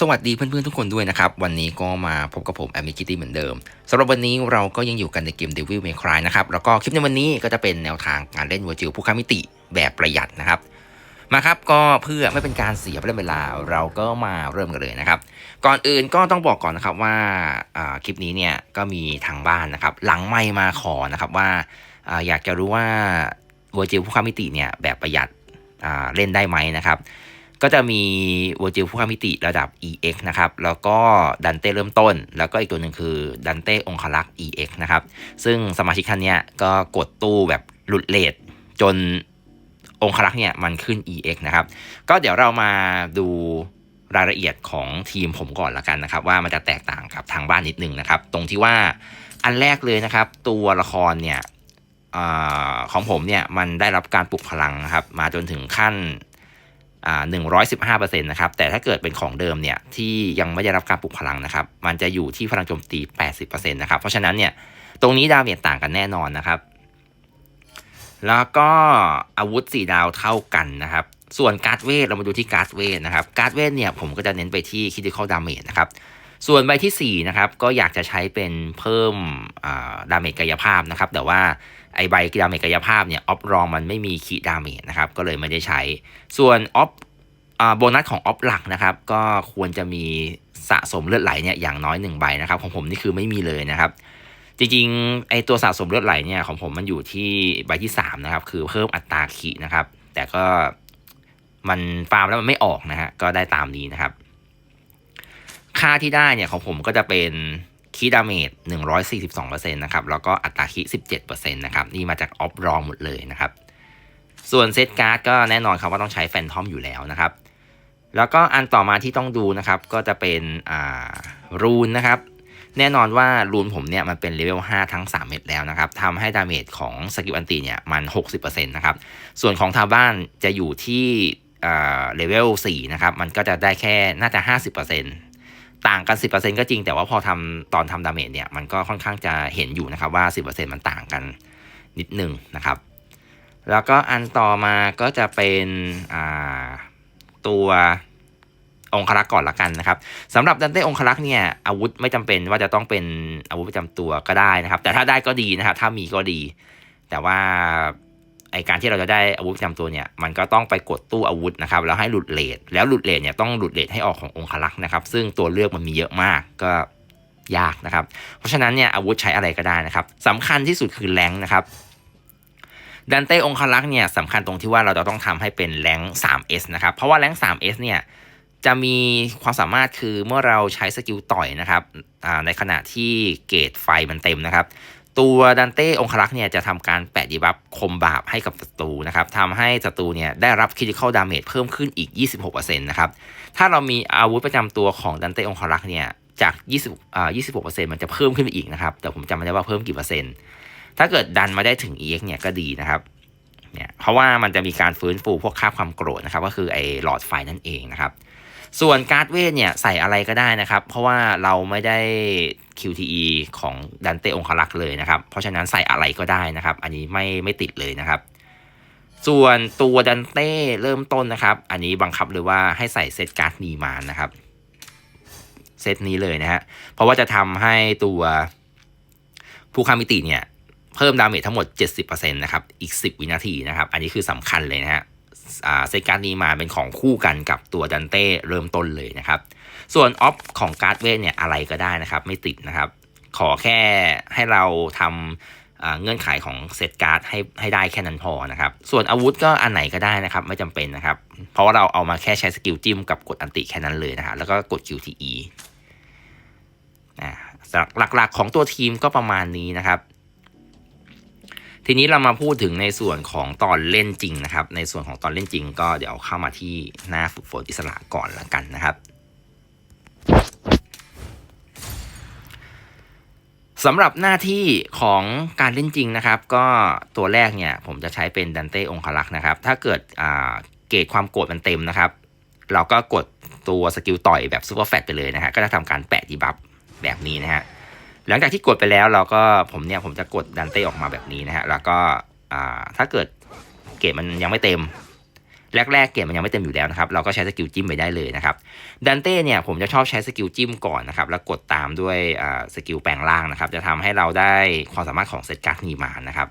สวัสดีเพื่อนๆทุกคนด้วยนะครับ วันนี้ก็มาพบกับผมแอมิกิตี้เหมือนเดิมสำหรับวันนี้เราก็ยังอยู่กันในเกม Devil May Cry นะครับ แล้วก็คลิปในวันนี้ก็จะเป็นแนวทางการเล่น Virtual ผู้ค้ามิติแบบประหยัดนะครับ มาครับก็เพื่อไม่เป็นการเสียเวลาเราก็มาเริ่มกันเลยนะครับ ก่อนอื่นก็ต้องบอกก่อนนะครับว่าคลิปนี้เนี่ยก็มีทางบ้านนะครับ หลังไม่มาขอนะครับว่าออยากจะรู้ว่า Virtual ผู้ค้ามิติเนี่ยแบบประหยัดเล่นได้ไหมนะครับ ก็จะมี Virtual ผู้ค้ามิติระดับ EX นะครับ แล้วก็ดันเต้เริ่มต้น แล้วก็อีกตัวหนึ่งคือดันเต้องคลักษ์ EX นะครับ ซึ่งสมาชิกท่านเนี้ยก็กดตู้แบบหลุดเลทจนองคลักษ์เนี่ยมันขึ้น EX นะครับ ก็เดี๋ยวเรามาดูรายละเอียดของทีมผมก่อนละกันนะครับ ว่ามันจะแตกต่างกับทางบ้านนิดนึงนะครับ ตรงที่ว่าอันแรกเลยนะครับ ตัวละครเนี่ยอของผมเนี่ยมันได้รับการปลุกพลังนะครับ มาจนถึงขั้น 115%นะครับ แต่ถ้าเกิดเป็นของเดิมเนี่ยที่ยังไม่ได้รับการปลุกพลังนะครับ มันจะอยู่ที่พลังโจมตี 80%นะครับ เพราะฉะนั้นเนี่ยตรงนี้ดาวเมจต่างกันแน่นอนนะครับ แล้วก็อาวุธ 4 ดาวเท่ากันนะครับ ส่วนการ์ดเวทเรามาดูที่การ์ดเวทนะครับ การ์ดเวทเนี่ยผมก็จะเน้นไปที่ critical damage นะครับ ส่วนใบที่4นะครับก็อยากจะใช้เป็นเพิ่มดาเมจกายภาพนะครับ แต่ว่า ไอใบดาเมจกายภาพเนี่ยออฟรองมันไม่มีคีดาเมจนะครับก็เลยไม่ได้ใช้ ส่วนออฟโบนัสของออฟหลักนะครับก็ควรจะมีสะสมเลือดไหลเนี่ยอย่างน้อย1ใบนะครับของผมนี่คือไม่มีเลยนะครับ จริงๆไอตัวสะสมเลือดไหลเนี่ยของผมมันอยู่ที่ใบที่3นะครับคือเพิ่มอัตราขีนะครับ แต่ก็มันฟาร์มแล้วมันไม่ออกนะฮะก็ได้ตามนี้นะครับ ค่าที่ได้เนี่ยของผมก็จะเป็น คีดาเมจ142%นะครับ แล้วก็อัตราคี17%นะครับ นี่มาจากออฟรองหมดเลยนะครับ ส่วนเซตการ์ดก็แน่นอนครับว่าต้องใช้แฟนทอมอยู่แล้วนะครับ แล้วก็อันต่อมาที่ต้องดูนะครับ ก็จะเป็นอ่ารูนนะครับ แน่นอนว่ารูนผมเนี่ยมันเป็นเลเวล5ทั้ง 3 เม็ดแล้วนะครับทำให้ดาเมจของสกิลอันตีเนี่ยมัน 60%นะครับ ส่วนของทาบ้านจะอยู่ที่เลเวล4นะครับ มันก็จะได้แค่น่าจะ 50% ต่างกัน 10%ก็จริง แต่ว่าพอทำตอนทำดาเมจเนี่ยมันก็ค่อนข้างจะเห็นอยู่นะครับว่า 10%มันต่างกันนิดหนึ่งนะครับ แล้วก็อันต่อมาก็จะเป็นตัวองครักษ์ก่อนละกันนะครับสำหรับดันเต้องครักษ์เนี่ยอาวุธไม่จำเป็นว่าจะต้องเป็นอาวุธประจำตัวก็ได้นะครับ แต่ถ้าได้ก็ดีนะครับ ถ้ามีก็ดี แต่ว่า ไอการที่เราจะได้อาวุธประจำตัวเนี่ยมันก็ต้องไปกดตู้อาวุธนะครับแล้วให้หลุดเลทแล้วหลุดเลทเนี่ยต้องหลุดเลทให้ออกขององครักษ์นะครับ ซึ่งตัวเลือกมันมีเยอะมากก็ยากนะครับ เพราะฉะนั้นเนี่ยอาวุธใช้อะไรก็ได้นะครับสำคัญที่สุดคือแรงนะครับดันเต้องคลักษ์เนี่ยสำคัญตรงที่ว่าเราจะต้องทำให้เป็นแรง 3S นะครับ เพราะว่าแรง 3S เนี่ยจะมีความสามารถคือเมื่อเราใช้สกิลต่อยนะครับในขณะที่เกรดไฟมันเต็มนะครับ ตัวดันเต้องคลักษ์เนี่ยจะทำการแปะดีบัฟคมบาปให้กับศัตรูนะครับทำให้ศัตรูเนี่ยได้รับคิ i ิคอลดาเมจเพิ่มขึ้นอีก 26%นะครับ ถ้าเรามีอาวุธประจำตัวของดันเต้องคลักษ์เนี่ยจาก 20อ่า26%มันจะเพิ่มขึ้นไปอีกนะครับ แต่ผมจำไม่ได้ว่าเพิ่มกี่เปอร์เซ็นต์ ถ้าเกิดดันมาได้ถึง EX เนี่ยก็ดีนะครับ เนี่ย เพราะว่ามันจะมีการฟื้นฟูพวกค่าความโกรธนะครับ ก็คือไอ้หลอดไฟนั่นเองนะครับ ส่วนการ์ดเวทเนี่ยใส่อะไรก็ได้นะครับ เพราะว่าเราไม่ได้ QTE ของดันเตองคลักษ์เลยนะครับ เพราะฉะนั้นใส่อะไรก็ได้นะครับ อันนี้ไม่ไม่ติดเลยนะครับ ส่วนตัวดันเต้เริ่มต้นนะครับ อันนี้บังคับเลยว่าให้ใส่เซตการ์ดนีมานนะครับเซตนี้เลยนะฮะ เพราะว่าจะทำให้ตัวผู้ค้ามิติเนี่ย เพิ่มดาเมจทั้งหมด 70%นะครับ อีก 10 วินาทีนะครับ อันนี้คือสำคัญเลยนะฮะ เซตการ์ดนี้มาเป็นของคู่กันกับตัวดันเต้เริ่มต้นเลยนะครับ ส่วนออฟของการ์ดเวทเนี่ยอะไรก็ได้นะครับ ไม่ติดนะครับ ขอแค่ให้เราทำเงื่อนไขของเซตการ์ดให้ให้ได้แค่นั้นพอนะครับ ส่วนอาวุธก็อันไหนก็ได้นะครับ ไม่จำเป็นนะครับ เพราะว่าเราเอามาแค่ใช้สกิลจิ้มกับกดอันติแค่นั้นเลยนะฮะแล้วก็กด QTE หลักๆของตัวทีมก็ประมาณนี้นะครับ ทีนี้เรามาพูดถึงในส่วนของตอนเล่นจริงนะครับ ในส่วนของตอนเล่นจริง ก็เดี๋ยวเข้ามาที่หน้าฝึกฝนอิสระก่อนละกันนะครับสำหรับหน้าที่ของการเล่นจริงนะครับ ก็ตัวแรกเนี่ยผมจะใช้เป็นดันเต้องคลักษ์นะครับ ถ้าเกิดเกรดความโกรธมันเต็มนะครับ เราก็กดตัวสกิลต่อยแบบซูเปอร์แฟตไปเลยนะฮะก็จะทำการแปะดีบัฟแบบนี้นะฮะ หลังจากที่กดไปแล้วเราก็ผมเนี่ยผมจะกดดันเต้ออกมาแบบนี้นะฮะแล้วก็ถ้าเกิดเกรดมันยังไม่เต็ม แรกๆเกมมันยังไม่เต็มอยู่แล้วนะครับ เราก็ใช้สกิลจิ้มไปได้เลยนะครับดันเต้เนี่ยผมจะชอบใช้สกิลจิ้มก่อนนะครับแล้วกดตามด้วยสกิลแปลงร่างนะครับ จะทำให้เราได้ความสามารถของเซตการ์ดนีมานนะครับ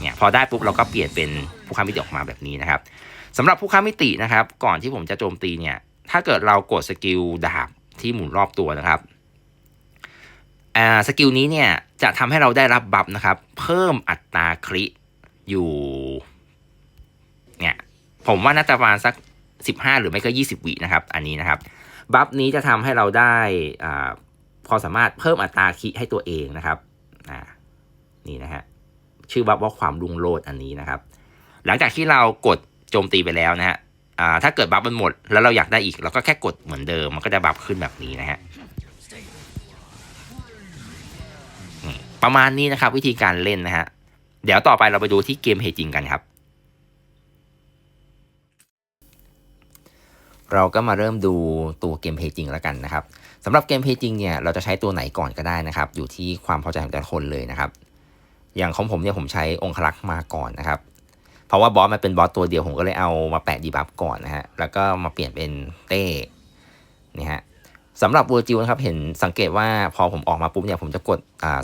เนี่ยพอได้ปุ๊บเราก็เปลี่ยนเป็นผู้ค้ามิติออกมาแบบนี้นะครับสำหรับผู้ค้ามิตินะครับ ก่อนที่ผมจะโจมตีเนี่ยถ้าเกิดเรากดสกิลดาบที่หมุนรอบตัวนะครับ สกิลนี้เนี่ยจะทำให้เราได้รับบัฟนะครับ เพิ่มอัตราคริอยู่เนี่ยผมว่าน่าจะประมาณสัก 15 หรือไม่ก็ 20 วินะครับ อันนี้นะครับ บัฟนี้จะทำให้เราได้อ่าพอสามารถเพิ่มอัตราคิให้ตัวเองนะครับอ่านี่นะฮะชื่อบัฟว่าความรุ่งโรจน์อันนี้นะครับ หลังจากที่เรากดโจมตีไปแล้วนะฮะอ่าถ้าเกิดบัฟมันหมด แล้วเราอยากได้อีกเราก็แค่กดเหมือนเดิมมันก็จะบัฟขึ้นแบบนี้นะฮะ ประมาณนี้นะครับ วิธีการเล่นนะฮะ เดี๋ยวต่อไปเราไปดูที่เกมเพลย์จริงกันครับ เราก็มาเริ่มดูตัวเกมเพจิงแล้วกันนะครับสำหรับเกมเพจิงเนี่ยเราจะใช้ตัวไหนก่อนก็ได้นะครับ อยู่ที่ความพอใจของแต่ละคนเลยนะครับ อย่างของผมเนี่ยผมใช้องคลักษ์มาก่อนนะครับ เพราะว่าบอสมันเป็นบอสตัวเดียวผมก็เลยเอามาแปะดีบัฟก่อนนะฮะแล้วก็มาเปลี่ยนเป็นเต้นี่ฮะ สำหรับเวอร์จิลนะครับเห็นสังเกตว่าพอผมออกมาปุ๊บเนี่ยผมจะกด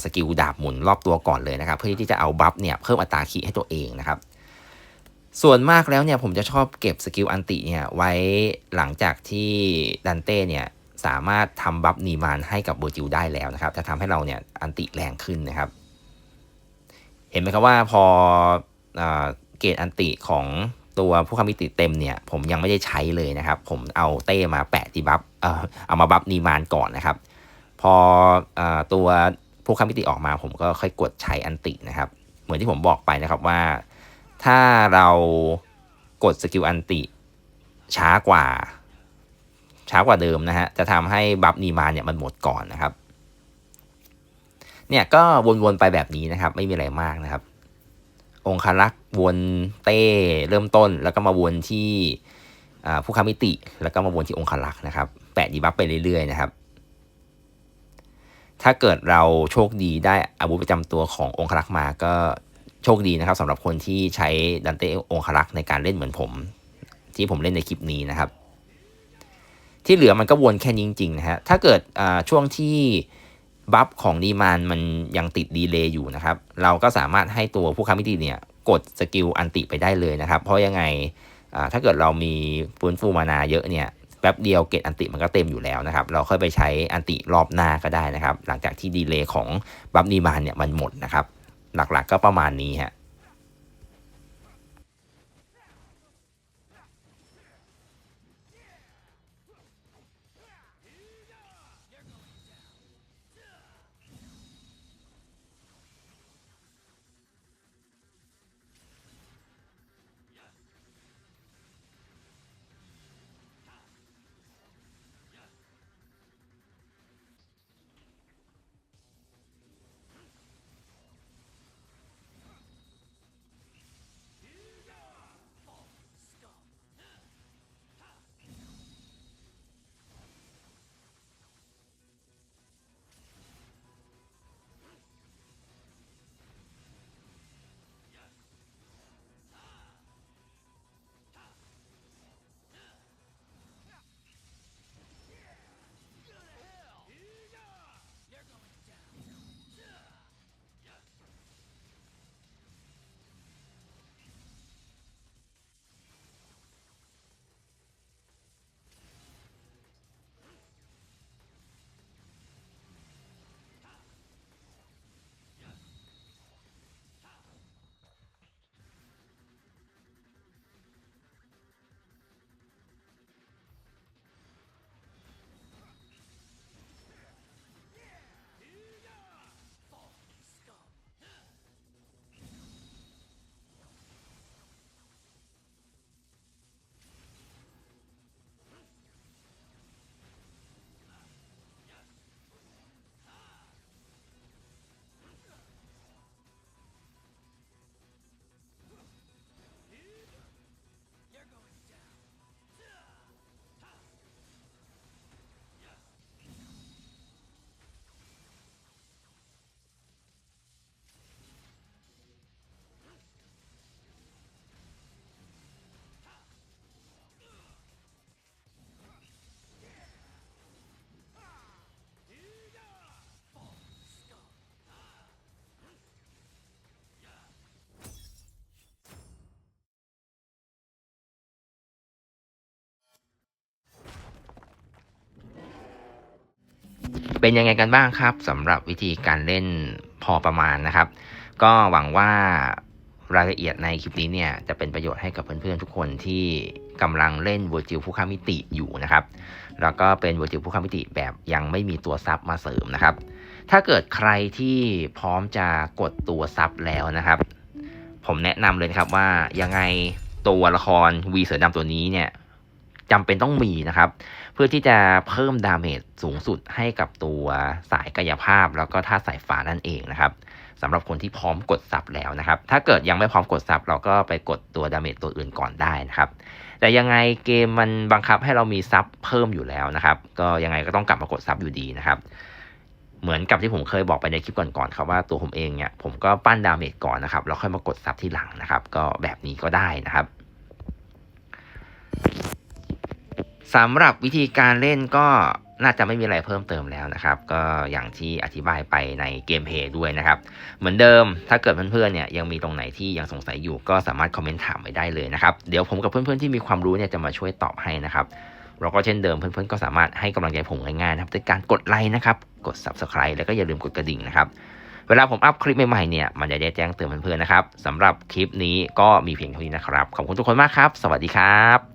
สกิลดาบหมุนรอบตัวก่อนเลยนะครับ เพื่อที่จะเอาบัฟเนี่ยเพิ่มอัตราคีให้ตัวเองนะครับ ส่วนมากแล้วเนี่ยผมจะชอบเก็บสกิลอันติเนี่ยไว้หลังจากที่ดันเต้เนี่ยสามารถทำบัฟนีมานให้กับโบจิลได้แล้วนะครับจะทำให้เราเนี่ยอันติแรงขึ้นนะครับ เห็นไหมครับว่าพออาเกรดอันติของตัวผู้คามิติเต็มเนี่ยผมยังไม่ได้ใช้เลยนะครับ ผมเอาเต้มาแปะที่บัฟ เอามาบัฟนีมานก่อนนะครับ พออตัวผู้คามิติออกมาผมก็ค่อยกดใช้อันตินะครับ เหมือนที่ผมบอกไปนะครับว่า ถ้าเรากดสกิลอันติช้ากว่า ช้ากว่าเดิมนะฮะจะทำให้บัฟนีมานเนี่ยมันหมดก่อนนะครับ เนี่ยก็วนๆไปแบบนี้นะครับ ไม่มีอะไรมากนะครับ องคารักษ์วนเต้เริ่มต้นแล้วก็มาวนที่ผู้คามิติ แล้วก็มาวนที่องคารักษ์นะครับ แปะดีบัฟไปเรื่อยๆนะครับ ถ้าเกิดเราโชคดีได้อาวุธประจำตัวขององครักษ์มาก็โชคดีนะครับสำหรับคนที่ใช้ดันเต้องครักษ์ในการเล่นเหมือนผม ที่ผมเล่นในคลิปนี้นะครับ ที่เหลือมันก็วนแค่นี้จริงๆนะฮะถ้าเกิดช่วงที่บัฟของดีมานมันยังติดดีเลย์อยู่นะครับ เราก็สามารถให้ตัวผู้ค้ามิติเนี่ยกดสกิลอันติไปได้เลยนะครับ เพราะยังไงถ้าเกิดเรามีฟื้นฟูมานาเยอะเนี่ย แป๊บเดียวเกตอันติมันก็เต็มอยู่แล้วนะครับ เราค่อยไปใช้อันติรอบหน้าก็ได้นะครับ หลังจากที่ดีเลย์ของบัฟดีมานเนี่ยมันหมดนะครับ หลักๆก็ประมาณนี้ฮะ เป็นยังไงกันบ้างครับสำหรับวิธีการเล่นพอประมาณนะครับ ก็หวังว่ารายละเอียดในคลิปนี้เนี่ยจะเป็นประโยชน์ให้กับเพื่อนๆทุกคนที่กำลังเล่น v i r t u a l ผู้ข้ามมิติอยู่นะครับ แล้วก็เป็น v i r t u a l ผู้ข้ามมิติแบบยังไม่มีตัวซับมาเสริมนะครับ ถ้าเกิดใครที่พร้อมจะกดตัวซับแล้วนะครับ ผมแนะนำเลยนะครับว่ายังไงตัวละครวีเสือดำตัวนี้เนี่ย จำเป็นต้องมีนะครับ เพื่อที่จะเพิ่มดาเมจสูงสุดให้กับตัวสายกายภาพ แล้วก็ท่าสายฟ้านั่นเองนะครับสำหรับคนที่พร้อมกดซับแล้วนะครับ ถ้าเกิดยังไม่พร้อมกดซับเราก็ไปกดตัวดาเมจตัวอื่นก่อนได้นะครับ แต่ยังไงเกมมันบังคับให้เรามีซับเพิ่มอยู่แล้วนะครับ ก็ยังไงก็ต้องกลับมากดซับอยู่ดีนะครับ เหมือนกับที่ผมเคยบอกไปในคลิปก่อนๆครับว่าตัวผมเองเนี่ยผมก็ปั้นดาเมจก่อนนะครับแล้วค่อยมากดซับที่หลังนะครับ ก็แบบนี้ก็ได้นะครับ สำหรับวิธีการเล่นก็น่าจะไม่มีอะไรเพิ่มเติมแล้วนะครับ ก็อย่างที่อธิบายไปในเกมเพย์ด้วยนะครับ เหมือนเดิมถ้าเกิดเพื่อนๆเนี่ยยังมีตรงไหนที่ยังสงสัยอยู่ก็สามารถคอมเมนต์ถามไว้ได้เลยนะครับ เดี๋ยวผมกับเพื่อนๆที่มีความรู้เนี่ยจะมาช่วยตอบให้นะครับเราก็เช่นเดิมเพื่อนๆก็สามารถให้กำลังใจผมง่ายๆนะครับด้วยการกดไลค์นะครับ กด subscribe แล้วก็อย่าลืมกดกระดิ่งนะครับ เวลาผมอัพคลิปใหม่ๆเนี่ยมันจะได้แจ้งเตือนเพื่อนๆนะครับสำหรับคลิปนี้ก็มีเพียงเท่านี้นะครับขอบคุณทุกคนมากครับ สวัสดีครับ